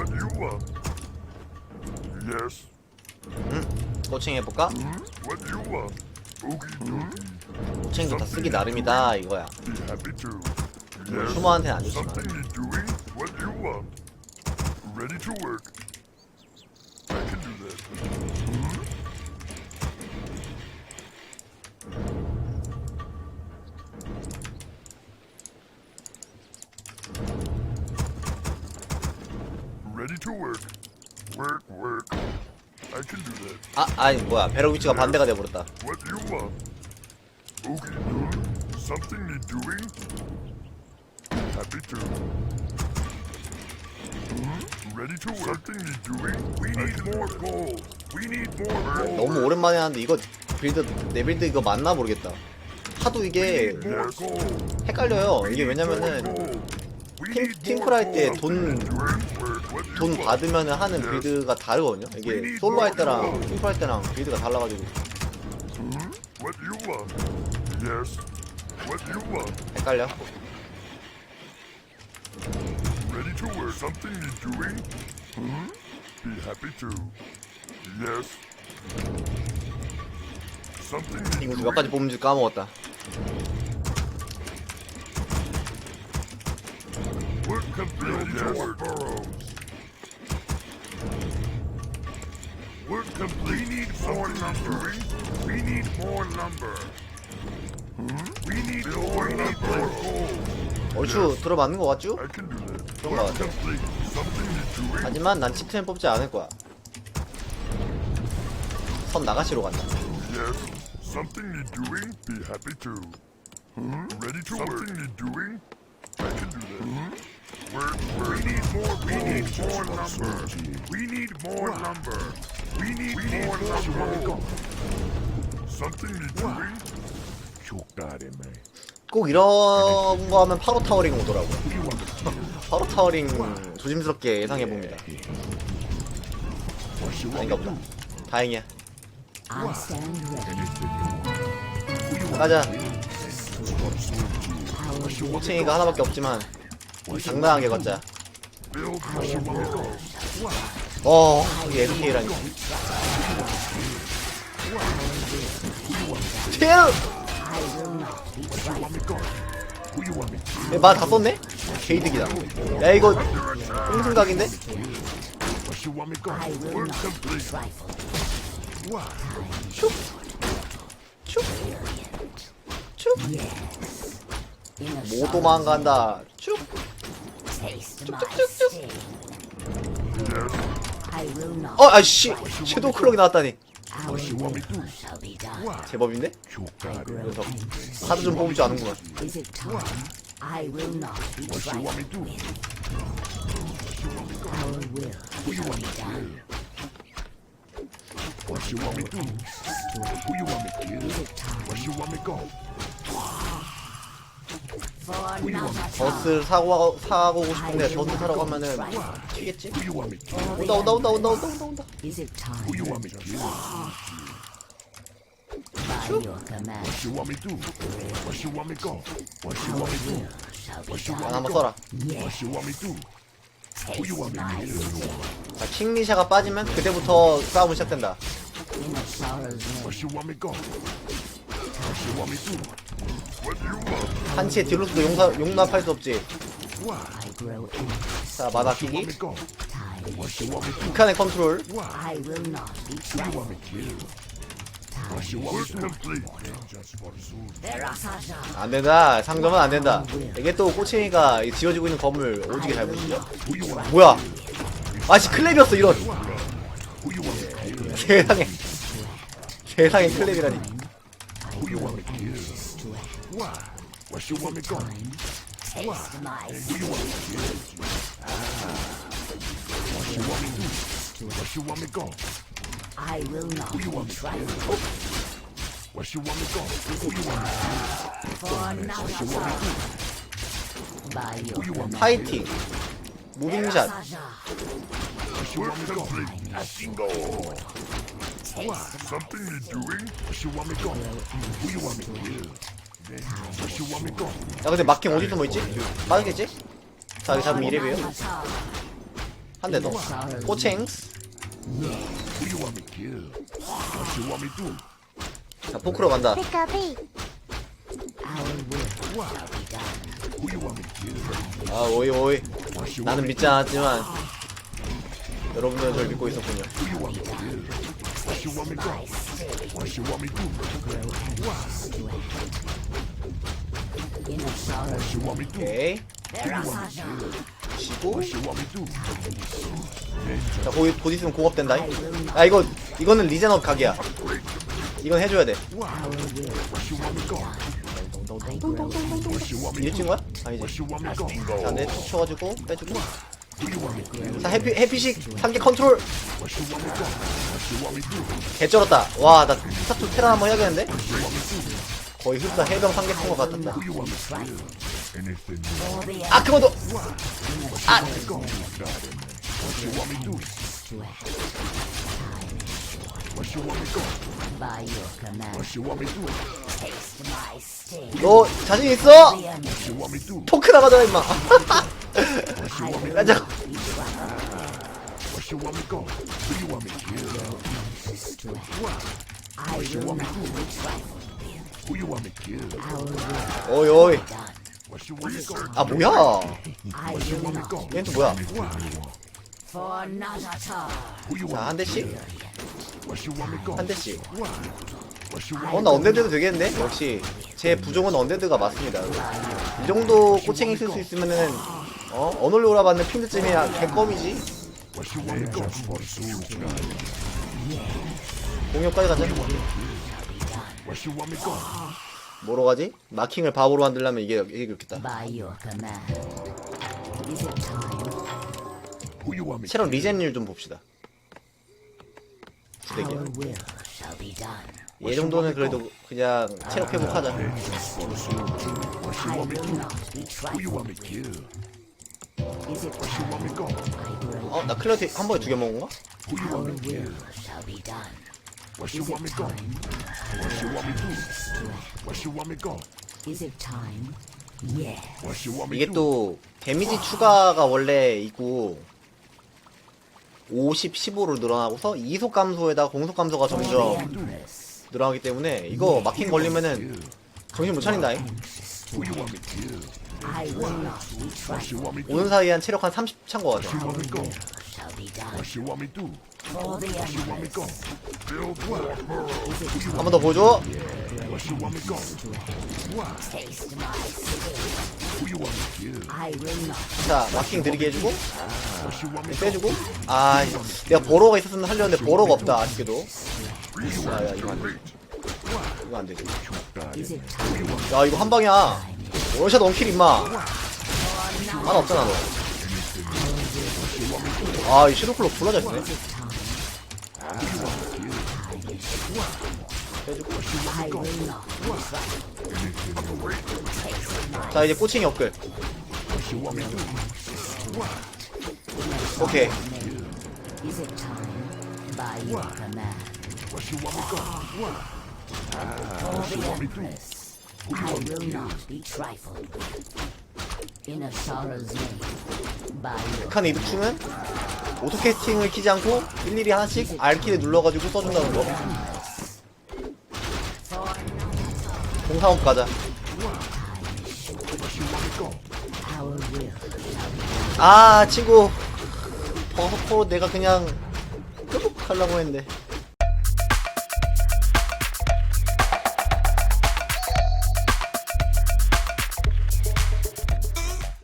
What you want? Yes. 코칭 해볼까? What you want? Dokie. 코칭도 다 쓰기 나름이다 이거야. 휴머한테는 안 좋지만. To work. Work, work. I can do that. 아 아니 뭐야 배럭 위치가 반대가 돼버렸다 What you want? Okay, good. Something need doing? Happy to. Ready to work? Something need doing? We need more gold. We need more gold. 너무 오랜만에 하는데 이거 빌드 내 빌드 이거 맞나 모르겠다 하도 이게. 헷갈려요 이게 왜냐면은 팀- 팀플 할때 gold. 돈- 돈? 받으면 하는 빌드가 다르거든요 이게 솔로 할 때랑 팀플 할 때랑 빌드가 달라가지고 What you want? Yes. What you want? 헷갈려 Ready to work. Something need doing? Be happy to. Yes. Something need 이거? 몇 가지 뽑는지 까먹었다 Work complete. Yes. Burrows. Work complete. We need more lumber. We need more lumber. We need more. Gold. 얼추 들어맞는 거 같죠? I can do that. 그런 거 Work 같아 complete. Something need doing? 하지만 난 치트는 뽑지 않을 거야 섬 나가시로 간다 Yes. Something need doing? Be happy to. Ready to work? Something need doing? We need more. We need more lumber. We need more lumber. We need more lumber. Something need doing? 꼭 이런 거 하면 파로 타워링 오더라고 파로 타워링 조심스럽게 예상해 봅니다 아닌가 보다 다행이야. 가자 Our 호칭이가 하나밖에 없지만 당당하게 걷자. 어 이게 MK라니 틸! 마다 썼네? 개이득이다 야 이거 be trifled. 슉! 슉! 슉! 못 도망간다 my 쭉쭉쭉쭉. sting. Yes. I will not. 어 아씨 섀도우 클럭이 나왔다니 Our will shall be done. 제법인데? Anxious. 하도 좀 뽑을 줄 아는구만. What you want me to do? Who you want me to Where you want me go? 버스 사고 사고 싶은데 버스 타러 가면은 튀겠지? 온다 온다 온다 온다 온다 온다 온다 me 한번? 써라? 자 킹리샤가 빠지면 그때부터 싸움이 시작된다 한치의 딜로스도 용사, 용납할 수 없지. 자 마다 끼기? 극한의 컨트롤 I will not be Who you want trifled. me to kill? Time What you want me to? complete. Verasaja. 안 된다 상점은 안 된다 이게 또 꼬챙이가 이 지어지고 있는 건물 오지게 잘 보시죠? 뭐야 아씨 클랩이었어 이런? 세상에 세상에 클랩이라니 Why? Where you want me go? Taste my Who you want me to kill? Ah. What you want me to? Where you want me go? I will not Who you be want me to trifled. kill? Where you want me go? Who you want me to For another by your Who you want me to 파이팅 무빙샷 Verasaja. Where you want me to go? Let's go. Taste Something you doing? Where you want me go? Who you want me to kill? 야 근데 마킹 어디 숨어 있지? 빠지겠지? 자 여기 잡으면 이래봬요. 한 대 더. 꼬챙스. 자, 포크로 간다. 아, 오이, 오이. 나는 믿지 않았지만, 여러분들은 저를 믿고 있었군요. 오케이. 치고. 자, 곧, 곧 있으면 공업된다. 아, 이거, 이거는 리젠업 각이야. 이건 해줘야 돼. 친 do? 거야? 아니지. 자, 내 쳐가지고 빼주고. 자, 해피, 해피식 3개 컨트롤. 개쩔었다. 와, 나 스타트 테란 한번 해야겠는데? 거의 흡사 해병 3개 푼것 같았다. 아, 그거도! 아! 너 자신 있어? 토크 나가잖아, 임마. 가자. 어이, 어이. 아, 뭐야. 얘는 또 뭐야. 자? 한 대씩. 한 대씩. What you want? 어, 나 언데드도 되겠는데? 역시, 제 부종은 언데드가 맞습니다. 이 정도 꼬챙이 쓸 수 있으면은, 어? 어놀로라 받는 핀드쯤이야 개껌이지? 공격까지 가자. 뭐로 가지? 마킹을 바보로 만들려면 이게, 이게 그렇겠다. To 체력 리젠율 좀 봅시다. Our 부대기야. will shall be done. 얘 정도는 그래도 그냥 체력 회복하자. I will not be trifled. Is it? I? 어? 나 클레어티 한 번에 두 개 먹은 Our will shall be done. You Is want me go? time? What you want me to do? What you want me go? Is it time? Yeah. Want me 이게 do? 또 데미지 추가가 원래 있고 50, 15로 늘어나고서 이속 감소에다 공속 감소가 점점 Empress. 늘어나기 때문에 이거 마킹 걸리면은 정신 못 차린다. 잉 Who you want me to kill? I will not be What trifled. you want me to do? 오는 사이에 한 체력 한 30 찬 거 같아. What you want me to go? Shall be done. What you want me to do? 한 번 더 보여줘. 자, 마킹 느리게 해주고 빼주고. 아, 내가 버러가 있었으면 하려는데 버러가 없다 아쉽게도. 야, 야, 이거 안 돼. 이거 안 되지. Is it time? 야, 이거 한 방이야. 원샷 원킬 임마. 하나 없잖아 너. 아, 이 섀도클로 쓰네. 자, 이제 꼬칭이 업글. 오케이. 북한 이득충은 오토캐스팅을 키지 않고 일일이 하나씩 R키를 눌러가지고 써준다는 거. 공사업 가자. 아, 친구. 버섯포 내가 그냥 끄북 하려고 했는데.